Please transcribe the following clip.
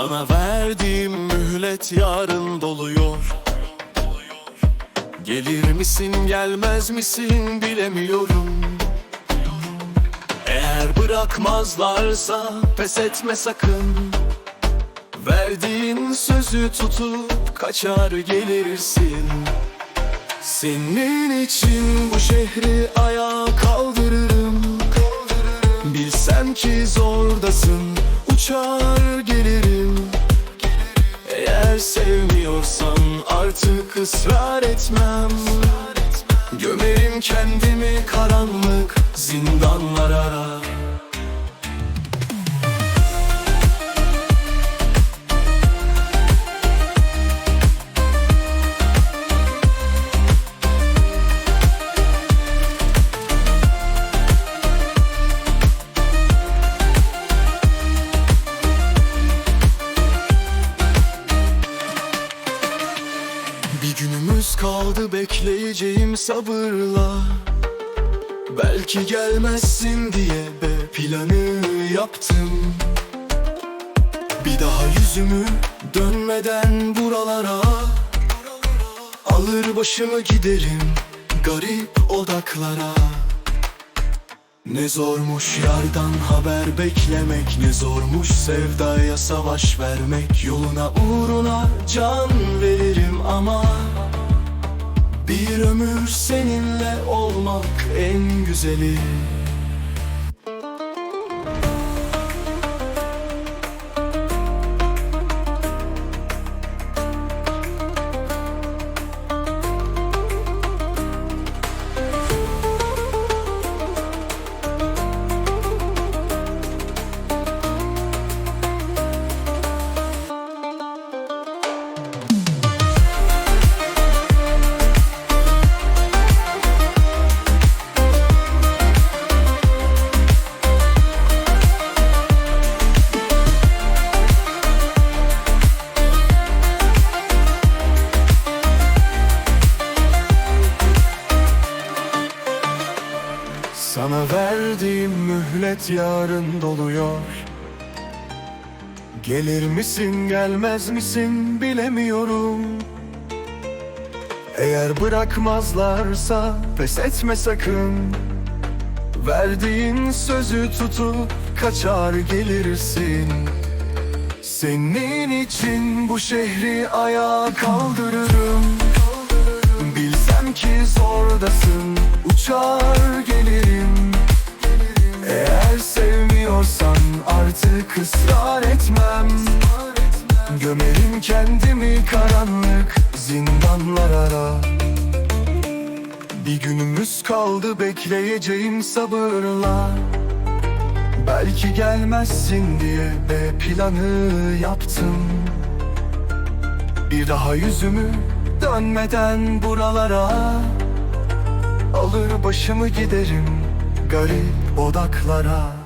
Sana verdiğim mühlet yarın doluyor. Gelir misin gelmez misin bilemiyorum. Eğer bırakmazlarsa pes etme sakın. Verdiğin sözü tutup kaçar gelirsin. Senin için bu şehri ısrar etmem. Gömerim kendimi karanlık zindanlara kaldı bekleyeceğim sabırla. Belki gelmezsin diye be planı yaptım. Bir daha yüzümü dönmeden buralara. Alır başımı giderim garip odaklara. Ne zormuş yardan haber beklemek Ne zormuş sevdaya savaş vermek. Yoluna uğruna can veririm ama Bir ömür seninle olmak en güzeli Sana verdiğim mühlet yarın doluyor. Gelir misin gelmez misin bilemiyorum. Eğer bırakmazlarsa pes etme sakın. Verdiğin sözü tutup kaçar gelirsin. Senin için bu şehri ayağa kaldırırım. Bilsem ki zordasın uçar gelirim. Eğer sevmiyorsan artık ısrar etmem. Gömerim kendimi karanlık zindanlara. Bir günümüz kaldı bekleyeceğim sabırla. Belki gelmezsin diye be planı yaptım. Bir daha yüzümü dönmeden buralara Alır başımı giderim garip odaklara